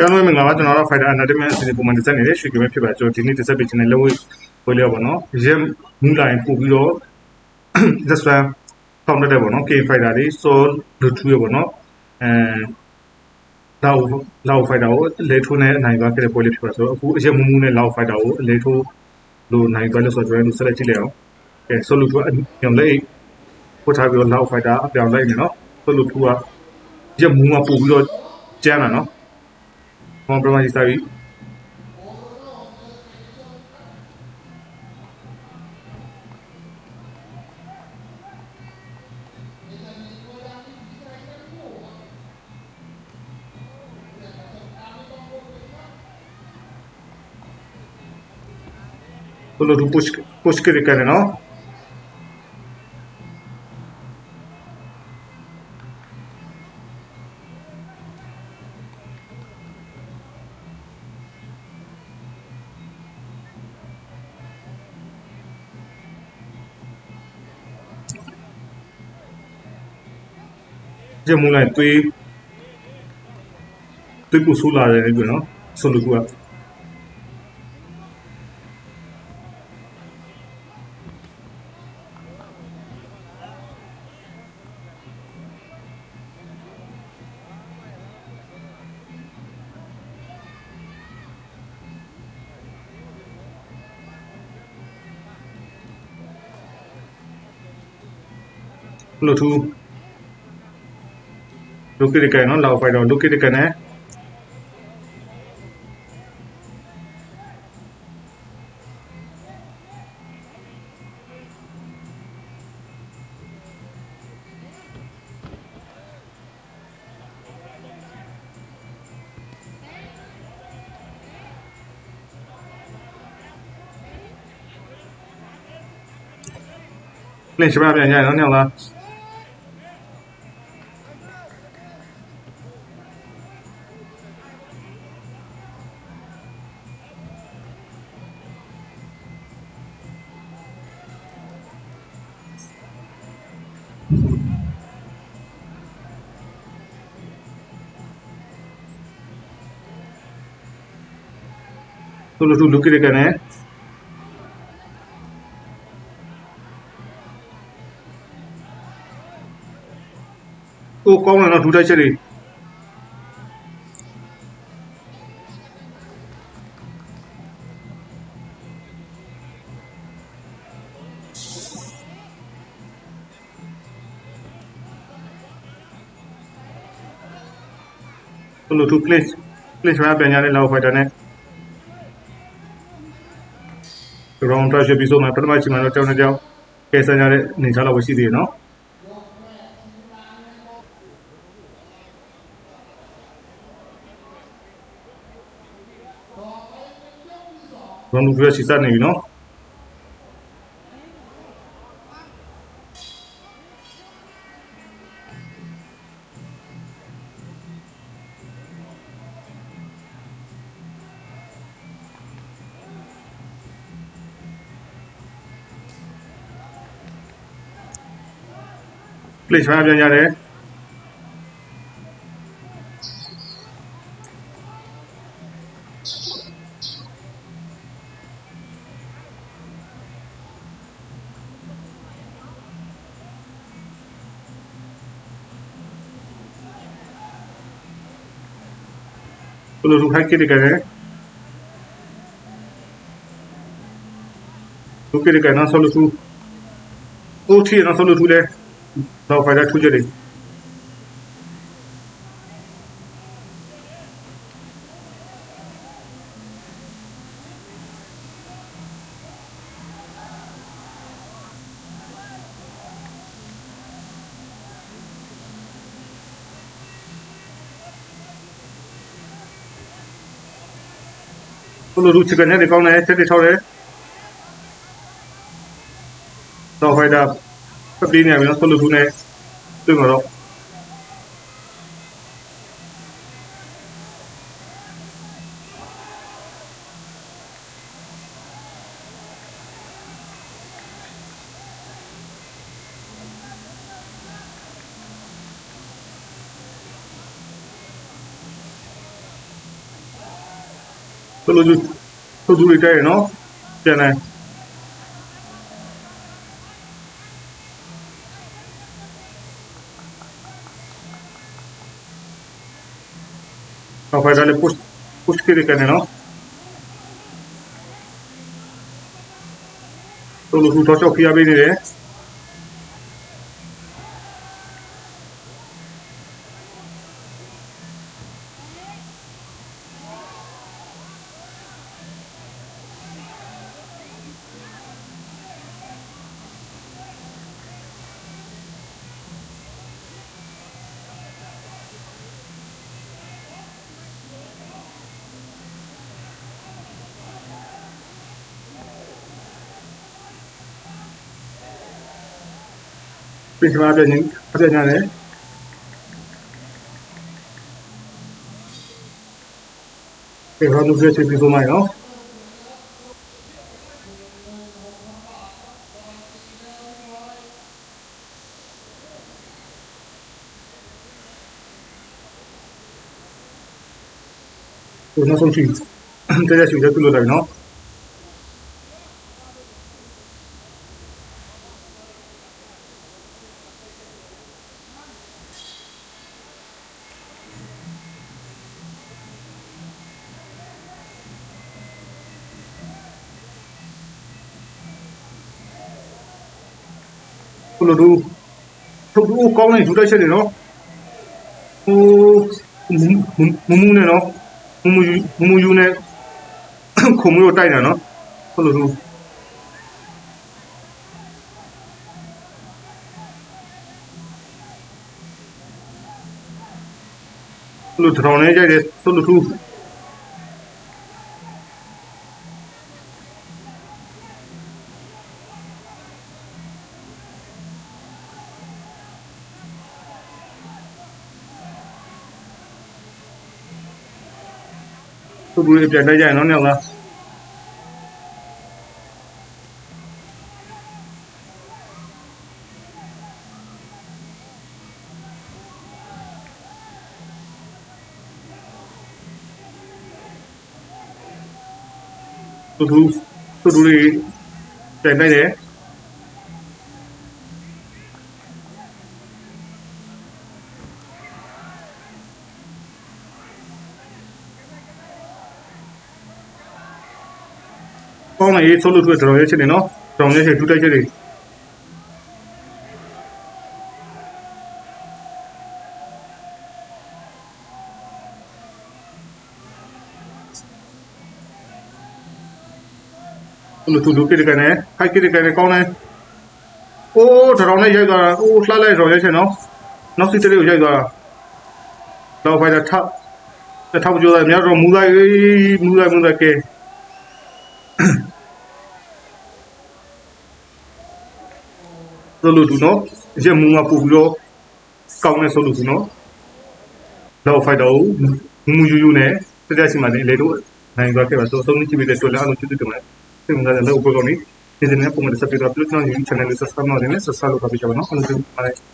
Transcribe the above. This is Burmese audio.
ကျောင်းလုံးမင်္ဂလာပါကျွန်တော်တို့ Fighter Entertainment အစီအစဉ်ပုံမှန်တက်နေတဲ့ရွှေကမဲဖြစ်ပါကျွန်တော်ဒီနေ့တက်ဆက်ပေးခြင်းနဲ့လက်ဝဲပွဲလေးပါနော်ရဲမူလိုင်းပို့ပြီးတော့ this one ဖောင်းတဲ့ပေါ့နော် K Fighter လေး Soul လူထူရပေါ့နော်အဲလောက်လောက် Fighter ကိုလေထိုးနဲ့အနိုင်သွားခဲ့တဲ့ပွဲလေးဖြစ်ပါဆိုတော့အခုအရဲမူမူနဲ့လောက် Fighter ကိုလေထိုးလို့နိုင်သွားလို့ဆိုတော့ကျွန်တော်တို့ဆက်လက်ကြည့်လိုက်အောင်အဲ Soul လူထူကပြောင်းလဲပို့ထားပြီးတော့လောက် Fighter အပြောင်းလိုက်နေနော် Soul လူထူကရဲမူမှာပို့ပြီးတော့ကျမ်းလာနော် Compromise Isabi. Todo push, push que de cadena, ¿no? ပြတ်မှုလိုက်သွေးသွေးကိုဆိုးလာတယ်အဲ့ကွနော်ဆိုလိုကူကဘလို့သူ Look nó lao phải rồi look at cái này Lên sẽ bao giờ nhảy nó nhau nào tuh look at it again. Oh, come on, do that, Cherry. Hello, to place, place, wrap and yard in love with the net. က်တာနဲ့ round touch episode မှာပထမချိန်မှာတော့ကြောင်းတစ်ကြောင်းကဲဆန်ရတဲ့အနေထားလောက်ပဲရှိသေးတယ်နော်ဘယ်လိုပြစီစနေပြီနော် Please join me here. Bunu ruha geri gel. Ruh geri gel. Nasıl olur? Ruh değil. Nasıl olur? đâu, phải ra khu gia đình. Con lụt chỉ cần nhé thì con này, thế thì sau đấy. Tàu phải đạp. 15 ne minus 16 ne tengorok Tolong tu, tu tu lihat ya, no, jangan. တက်ထောက်တယ်တော့ဖိုင်တာပပီးနေပြီနော်ဆလူထူးနေတွေ့မှာတော့ဆိုလိုသူဆိုသူတွေတိုက်ရနော်ပြန်လိုက်တော့ဖိုင်ဒါလေး push push ကိရကနေနော်ဆိုလိုသူတော့ချောက်ပြရပေးနေတယ် ပြင်ချင်ပြရင်အပြညာတယ်ဒီဟာလူတွေချစ်ပြီးဆိုမှနော်ဒီနောက်ဆုံးချီတဲ့ချီတဲ့သူလိုတယ်နော် ဘလို့တို့ထုတ်တို့ကောင်းနေဒူတိုက်ချက်နေနော်ဟိုမမူနဲ့နော်မမူမမူယူနဲ့ခုံမျိုးတိုက်တာနော်ဘလို့တို့ဘလို့ထောင်နေကြတယ်ဘလို့တို့ Çok bu iplerden yani ne la? Tutu, tutu. က်တယ်ကောင်းနေဆိုလို့သူတော်ရဲချက်နေနော်တော်ရဲချက်ဒူတိုက်ချက်တွေလို့သူလူကိတကနေခိုက်ကိတကနေကောင်းနေအိုးတော်နဲ့ရိုက်သွားတာအိုးလှလိုက်တော်ရဲချက်နော်နောက်စီတလေးကိုရိုက်သွားတာတော့ဖိုင်တာထပ်ထောက်ကြောသားများတော့မူလိုက်မူလိုက်မူလိုက်ကဲ ဆိုလို့သူနော်ရမူမှာပို့ပြီးတော့ကောင်းနေဆိုလို့သူနော်တော့ဖိုက်တော့မူယူယူနဲ့တက်တက်စီမှာလည်းလေတော့နိုင်သွားခဲ့ပါဆိုဆုံးကြည့်ပြီးတဲ့တွေ့လာလို့ကျွတ်တယ်မလားစိတ်ဝင်စားတဲ့လောက်ပေါ်ကောင်းနေဒီနေ့ပုံမှန်စပ်ပြီးတော့ပြုတ်ချောင်းယူ channel လေး subscribe လုပ်နေနဲ့ subscribe လုပ်ပါပြချင်ပါနော်အဲ့လိုမျိုး